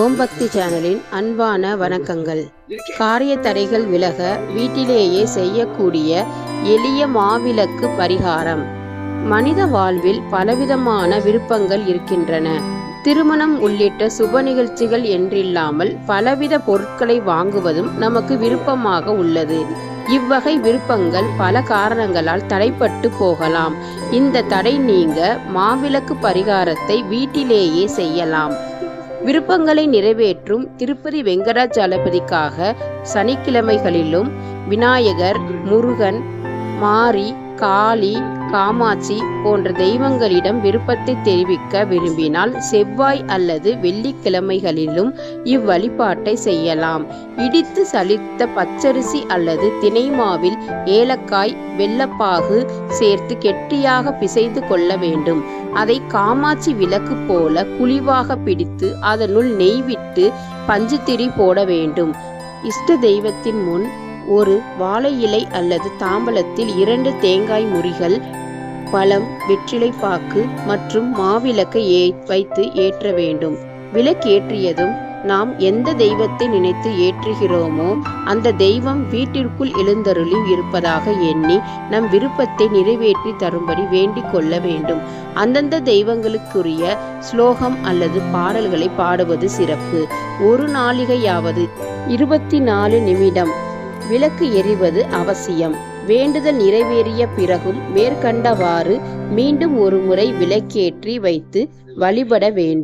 ஓம் பக்தி சேனலின் அன்பான வணக்கங்கள். காரிய தடைகள் விலக வீட்டிலேயே செய்யக்கூடிய எளிய மாவிளக்கு பரிகாரம். மனித வாழ்வில் பலவிதமான விருப்பங்கள் இருக்கின்றன. திருமணம் உள்ளிட்ட சுப நிகழ்ச்சிகள் என்றில்லாமல் பலவித பொருட்களை வாங்குவதும் நமக்கு விருப்பமாக உள்ளது. இவ்வகை விருப்பங்கள் பல காரணங்களால் தடைப்பட்டு போகலாம். இந்த தடை நீங்க மாவிளக்கு பரிகாரத்தை வீட்டிலேயே செய்யலாம். விருப்பங்களை நிறைவேற்றும் திருப்பதி வெங்கடாச்சலபதிக்காக சனிக்கிழமைகளிலும் விநாயகர் முருகன் மாரி காளி காமாட்சி போன்ற தெய்வங்களிடம் விருப்பத்தை தெரிவிக்க விரும்பினால் செவ்வாய் அல்லது வெள்ளிக்கிழமைகளிலும் இவ்வழிபாட்டை செய்யலாம். இடித்து சலித்த பச்சரிசி அல்லது தினை மாவில் ஏலக்காய் வெள்ளப்பாகு சேர்த்து கெட்டியாக பிசைந்து கொள்ள வேண்டும். அதை காமாட்சி விளக்கு போல குழிவாக பிடித்து அதனுள் நெய் விட்டு பஞ்சுத்திரி போட வேண்டும். இஷ்ட தெய்வத்தின் முன் ஒரு வாழை இலை அல்லது தாம்பலத்தில் இரண்டு தேங்காய் முறிகள் பழம் வெற்றிலைப்பாக்கு மற்றும் மாவிளக்கை ஏ வைத்து ஏற்ற வேண்டும். விளக்கேற்றியதும் நாம் எந்த தெய்வத்தை நினைத்து ஏற்றுகிறோமோ அந்த தெய்வம் வீட்டிற்குள் எழுந்தருளி இருப்பதாக எண்ணி நம் விருப்பத்தை நிறைவேற்றி தரும்படி வேண்டிக் கொள்ள வேண்டும். அந்தந்த தெய்வங்களுக்குரிய ஸ்லோகம் அல்லது பாடல்களை பாடுவது சிறப்பு. ஒரு நாளிகையாவது இருபத்தி நாலு நிமிடம். விளக்கு எரிவது அவசியம். வேண்டுதல் நிறைவேறிய பிறகும் மேற்கண்டவாறு மீண்டும் ஒரு முறை விளக்கேற்றி வைத்து வழிபட வேண்டும்.